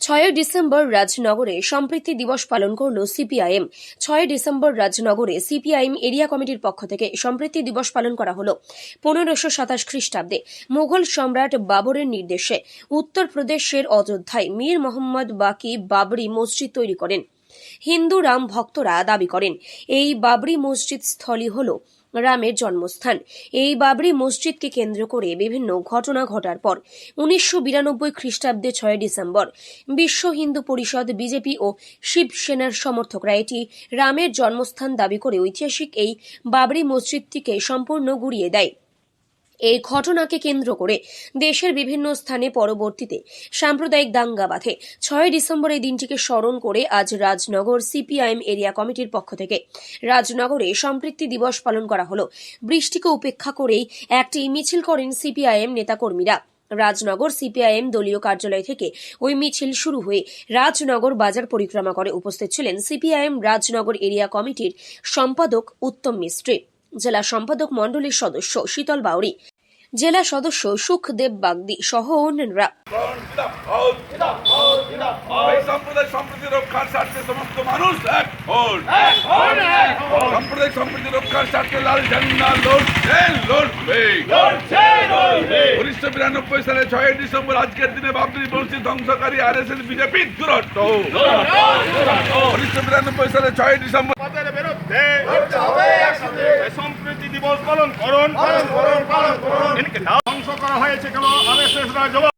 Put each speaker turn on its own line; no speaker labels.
ছয়ই ডিসেম্বর রাজনগরে সম্প্রীতি দিবস পালন করল সিপিআইএম। ছয় ডিসেম্বর রাজনগরে সিপিআইএম এরিয়া কমিটির পক্ষ থেকে সম্প্রীতি দিবস পালন করা হল পনেরোশো সাতাশ খ্রিস্টাব্দে। মুঘল সম্রাট বাবরের নির্দেশে উত্তরপ্রদেশের অযোধ্যায় মীর মোহাম্মদ বাকি বাবরি মসজিদ তৈরি করেন। হিন্দু রাম ভক্তরা দাবি করেন, এই বাবরি মসজিদ স্থলই হল রামের জন্মস্থান। এই বাবরি মসজিদকে কেন্দ্র করে বিভিন্ন ঘটনা ঘটার পর উনিশশো বিরানব্বই খ্রিস্টাব্দে ছয় ডিসেম্বর বিশ্ব হিন্দু পরিষদ, বিজেপি ও শিবসেনার সমর্থকরা এটি রামের জন্মস্থান দাবি করে ঐতিহাসিক এই বাবরি মসজিদটিকে সম্পূর্ণ গুড়িয়ে দেয়। এই ঘটনাকে কেন্দ্র করে দেশের বিভিন্ন স্থানে পরবর্তীতে সাম্প্রদায়িক দাঙ্গা বাঁধে। ছয় ডিসেম্বর এই দিনটিকে স্মরণ করে আজ রাজনগর সিপিআইএম এরিয়া কমিটির পক্ষ থেকে রাজনগরে সম্পৃক্তি দিবস পালন করা হল। বৃষ্টিকে উপেক্ষা করেই একটি মিছিল করেন সিপিআইএম নেতাকর্মীরা। রাজনগর সিপিআইএম দলীয় কার্যালয় থেকে ওই মিছিল শুরু হয়ে রাজনগর বাজার পরিক্রমা করে উপস্থিত ছিলেন সিপিআইএম রাজনগর এরিয়া কমিটির সম্পাদক উত্তম মিস্ত্রি। জেলা সম্পাদক মণ্ডলীর সদস্য শীতল বাউরি। জেলা সদস্য সুখদেব বাগদি সহ অন্যান্যরা
এই রক্ষার স্বার্থে সমস্ত মানুষ এক হন। সাম্প্রদায়িক সম্প্রীতি রক্ষার স্বার্থে লাল ঝান্ডা লড়ছে লড়বে। উনিশশো বিরানব্বই সালে ছয় ডিসেম্বর আজকের দিনে বাবরি মসজিদ ধ্বংসকারী আর এস এস বিজেপির দূরত্ব উনিশশো বিরানব্বই সালে ছয় ডিসেম্বর
বিরুদ্ধে। সম্প্রীতি দিবস পালন করুন এদিকে ধ্বংস করা